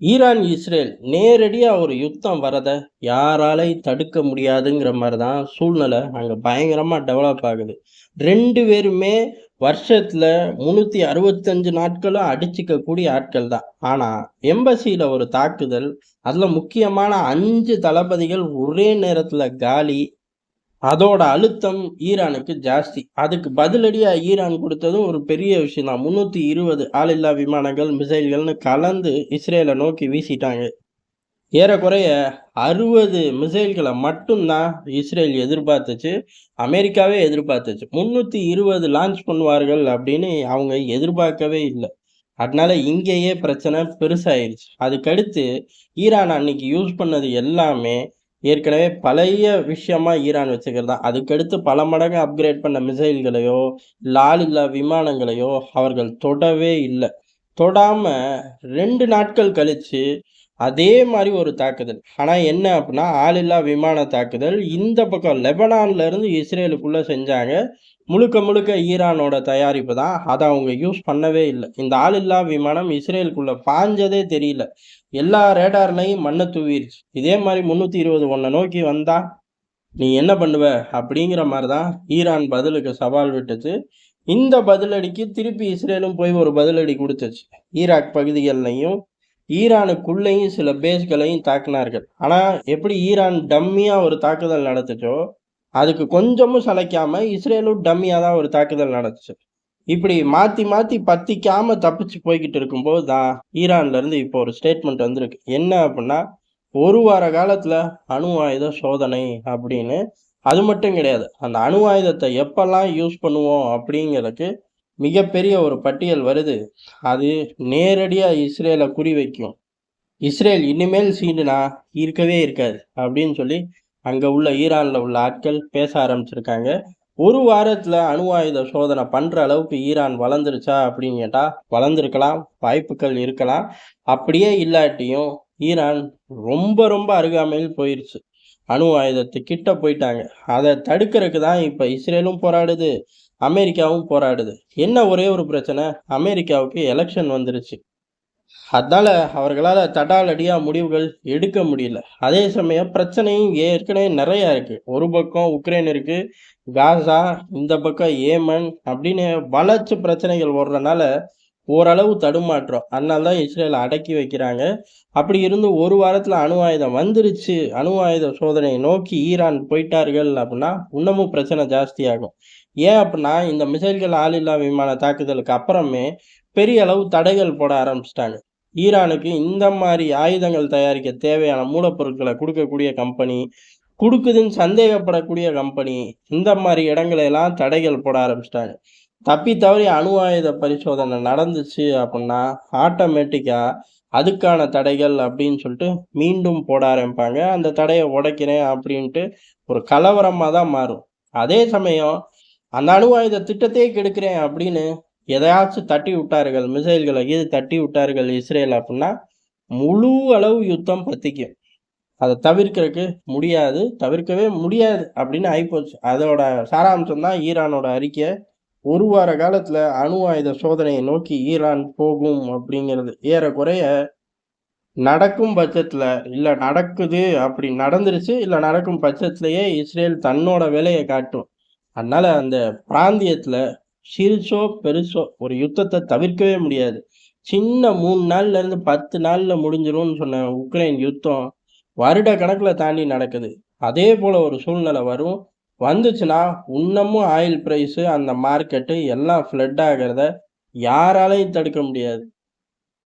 Iran, Israel நேரடியாக ஒரு யுத்தம் வரதை யாராலையும் தடுக்க முடியாதுங்கிற மாதிரி தான் சூழ்நிலை அங்கே பயங்கரமாக டெவலப் ஆகுது. ரெண்டு பேருமே வருஷத்தில் முந்நூற்றி அறுபத்தஞ்சு நாட்களும் அடிச்சுக்கக்கூடிய ஆட்கள் தான். ஆனால் எம்பசியில் ஒரு தாக்குதல், அதில் முக்கியமான அஞ்சு தளபதிகள் ஒரே நேரத்தில் காலி. அதோட அழுத்தம் ஈரானுக்கு ஜாஸ்தி. அதுக்கு பதிலடியாக ஈரான் கொடுத்ததும் ஒரு பெரிய விஷயம் தான். 320 ஆளில்லா விமானங்கள், மிசைல்கள்னு கலந்து இஸ்ரேலை நோக்கி வீசிட்டாங்க. ஏறக்குறைய அறுபது மிசைல்களை மட்டும்தான் இஸ்ரேல் எதிர்பார்த்துச்சு. அமெரிக்காவே எதிர்பார்த்துச்சு. 320 லான்ச் பண்ணுவார்கள் அப்படின்னு அவங்க எதிர்பார்க்கவே இல்லை அதனால இங்கேயே பிரச்சனை பெருசாயிருச்சு. அதுக்கடுத்து ஈரான் அன்னைக்கு யூஸ் பண்ணது எல்லாமே ஏற்கனவே பழைய விஷயமா ஈரான் வச்சுக்கிறது தான். அதுக்கடுத்து பல மடங்கு அப்கிரேட் பண்ண மிசைல்களையோ, லாலில்லா விமானங்களையோ அவர்கள் தொடவே இல்ல. தொடாம ரெண்டு நாட்கள் கழிச்சு அதே மாதிரி ஒரு தாக்குதல். ஆனால் என்ன அப்படின்னா ஆளில்லா விமான தாக்குதல் இந்த பக்கம் லெபனான்லேருந்து இஸ்ரேலுக்குள்ளே செஞ்சாங்க. முழுக்க முழுக்க ஈரானோட தயாரிப்பு தான். அதை அவங்க யூஸ் பண்ணவே இல்லை இந்த ஆளில்லா விமானம் இஸ்ரேலுக்குள்ளே பாய்ஞ்சதே தெரியல. எல்லா ரேடார்லையும் மண்ணை தூவிருச்சு. இதே மாதிரி முந்நூற்றி இருபது ஒன்றை நோக்கி வந்தா, நீ என்ன பண்ணுவ? அப்படிங்கிற மாதிரி தான் ஈரான் பதிலுக்கு சவால் விட்டுச்சு. இந்த பதிலடிக்கு திருப்பி இஸ்ரேலும் போய் ஒரு பதிலடி கொடுத்துச்சு ஈராக் பகுதிகள்லையும் ஈரானுக்குள்ளேயும் சில பேஸ்களையும் தாக்கினார்கள் ஆனால் எப்படி ஈரான் டம்மியாக ஒரு தாக்குதல் நடத்துச்சோ, அதுக்கு கொஞ்சமும் சளைக்காம இஸ்ரேலும் டம்மியாக தான் ஒரு தாக்குதல் நடத்துச்சு. இப்படி மாற்றி மாற்றி பத்திக்காம தப்பிச்சு போய்கிட்டு இருக்கும்போது தான், ஈரான்லேருந்து இப்போ ஒரு ஸ்டேட்மெண்ட் வந்திருக்கு. என்ன அப்படின்னா ஒரு வார காலத்தில் அணு ஆயுத சோதனை அப்படின்னு. அது மட்டும் கிடையாது. அந்த அணு ஆயுதத்தை எப்பெல்லாம் யூஸ் பண்ணுவோம் அப்படிங்கிறதுக்கு மிகப்பெரிய ஒரு பட்டியல் வருது. அது நேரடியா இஸ்ரேல குறிவைக்கும். இஸ்ரேல் இனிமேல் சீண்டுனா இருக்கவே இருக்காது. அப்படின்னு சொல்லி அங்க உள்ள ஈரான்ல உள்ள ஆட்கள் பேச ஆரம்பிச்சிருக்காங்க. ஒரு வாரத்துல அணு ஆயுத சோதனை பண்ற அளவுக்கு ஈரான் வளர்ந்துருச்சா அப்படின்னு கேட்டா, வளர்ந்திருக்கலாம். வாய்ப்புகள் இருக்கலாம். அப்படியே இல்லாட்டியும் ஈரான் ரொம்ப ரொம்ப அருகாமையில் போயிருச்சு. அணு ஆயுதத்து கிட்ட போயிட்டாங்க. அதை தடுக்கிறதுக்கு தான் இப்ப இஸ்ரேலும் போராடுது. அமெரிக்காவும் போராடுது. என்ன ஒரே ஒரு பிரச்சனை, அமெரிக்காவுக்கு எலெக்ஷன் வந்துருச்சு. அதனால அவர்களால் தடாலடியாக முடிவுகள் எடுக்க முடியல. அதே சமயம் பிரச்சனையும் ஏற்கனவே நிறையா இருக்கு. ஒரு பக்கம் உக்ரைன் இருக்கு. காசா, இந்த பக்கம் ஏமன் அப்படின்னு வளர்ச்சி பிரச்சனைகள் வர்றதுனால ஓரளவு தடுமாற்றம். அதனால தான் இஸ்ரேல் அடக்கி வைக்கிறாங்க. அப்படி இருந்து ஒரு வாரத்தில் அணு ஆயுதம் வந்துருச்சு. அணு ஆயுத சோதனையை நோக்கி ஈரான் போயிட்டார்கள் அப்படின்னா இன்னமும் பிரச்சனை ஜாஸ்தியாகும். ஏன் அப்படின்னா இந்த மிசைல்கள் ஆளில்லா விமான தாக்குதலுக்கு அப்புறமே பெரிய அளவு தடைகள் போட ஆரம்பிச்சிட்டாங்க ஈரானுக்கு இந்த மாதிரி ஆயுதங்கள் தயாரிக்க தேவையான மூலப்பொருட்களை கொடுக்கக்கூடிய கம்பெனி, கொடுக்குதுன்னு சந்தேகப்படக்கூடிய கம்பெனி, இந்த மாதிரி இடங்களையெல்லாம் தடைகள் போட ஆரம்பிச்சிட்டாங்க தப்பி தவறி அணு ஆயுத பரிசோதனை நடந்துச்சு அப்படின்னா ஆட்டோமேட்டிக்காக அதுக்கான தடைகள் அப்படின்னு சொல்லிட்டு மீண்டும் போட ஆரம்பிப்பாங்க. அந்த தடையை உடைக்கிறேன் அப்படின்ட்டு ஒரு கலவரமாக தான் மாறும். அதே சமயம் அந்த அணு ஆயுத திட்டத்தையே கெடுக்கிறேன் அப்படின்னு எதையாச்சும் தட்டி விட்டார்கள், மிசைல்களை இது தட்டி விட்டார்கள் இஸ்ரேல் அப்படின்னா முழு அளவு யுத்தம் பத்திக்கும். அதை தவிர்க்கிறதுக்கு முடியாது. தவிர்க்கவே முடியாது அப்படின்னு ஆகிப்போச்சு அதோட சாராம்சம் தான் ஈரானோட அறிக்கை. ஒரு வார காலத்தில் அணு ஆயுத சோதனையை நோக்கி ஈரான் போகும் அப்படிங்கிறது. ஏறக்குறைய நடக்கும் பட்சத்தில் இல்லை நடக்குது அப்படி நடந்துருச்சு, இல்லை நடக்கும் பட்சத்திலேயே இஸ்ரேல் தன்னோட வேலையை காட்டும். அதனால அந்த பிராந்தியத்தில் சிறுசோ, பெருசோ ஒரு யுத்தத்தை தவிர்க்கவே முடியாது. சின்ன மூணு நாள்ல இருந்து 10 நாள்ல முடிஞ்சிரும்னு சொன்ன உக்ரைன் யுத்தம், வருட கணக்கில் தாண்டி நடக்குது. அதே போல ஒரு சூழ்நிலை வரும். வந்துச்சுன்னா, இன்னமும் ஆயில் ப்ரைஸு அந்த மார்க்கெட்டு எல்லாம் ஃப்ளட் ஆகிறத யாராலையும் தடுக்க முடியாது.